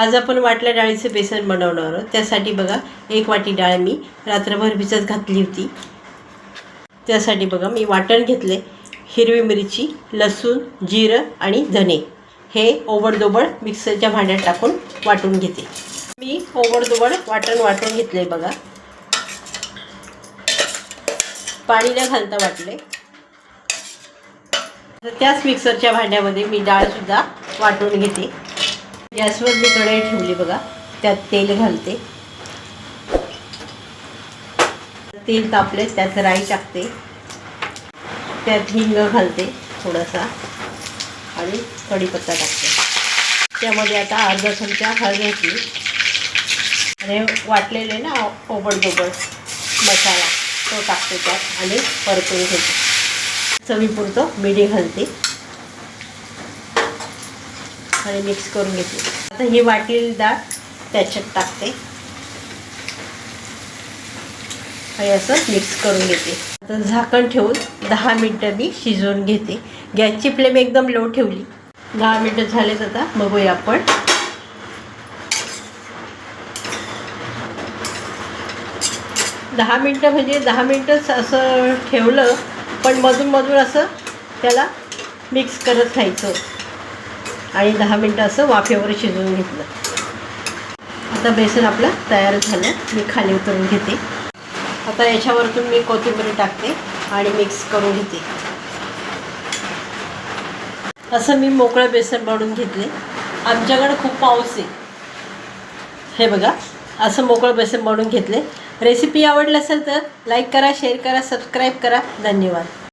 आज आपण वाटल्या डाळीचं बेसन बनवणार आहोत. त्यासाठी बघा एक वाटी डाळ मी रात्रभर भिजत घातली होती. त्यासाठी बघा मी वाटण घेतले. हिरवी मिरची लसूण जिरं आणि धने. हे ओबडदोबड मिक्सरच्या भांड्यात टाकून वाटून घेते. मी ओबडदोबड वाटण वाटून घेतले बघा. पाणी न घालता वाटले. तर त्याच मिक्सरच्या भांड्यामध्ये मी डाळसुद्धा वाटून घेते. गॅसवर मी कढई ठेवली बघा त्यात तेल घालते. तेल तापले त्यात राई टाकते. त्यात हिंग घालते थोडासा आणि कढीपत्ता टाकते. त्यामध्ये आता अर्धा चमचा हळद घातली. आणि वाटलेले ना ओबडदोबड मसाला तो टाकते त्यात आणि परतून घेते. चवीपुरतं मिठी घालते. आणि मिक्स करून घेते आता ही वाटील डाळ त्याच्यात टाकते. आणि असं मिक्स करून घेते. आता झाकण ठेवून दहा मिनटं मी शिजवून घेते. गॅसची फ्लेम एकदम लो ठेवली. दहा मिनटं झालेत आता. बघूया आपण. दहा मिनटं म्हणजे दहा मिनटंच असं ठेवलं पण मधून मधून असं त्याला मिक्स करत राहायचं. आणि दहा मिनटं असं वाफेवर शिजवून घेतलं. आता बेसन आपलं तयार झालं. मी खाली उतरून घेते. आता याच्यावरतून मी कोथिंबीर टाकते आणि मिक्स करून घेते. असं मी मोकळं बेसन बनवून घेतले. आमच्याकडे खूप पाऊस आहे. हे बघा असं मोकळं बेसन बनवून घेतले. रेसिपी आवडली असेल तर लाईक करा शेअर करा सबस्क्राईब करा. धन्यवाद.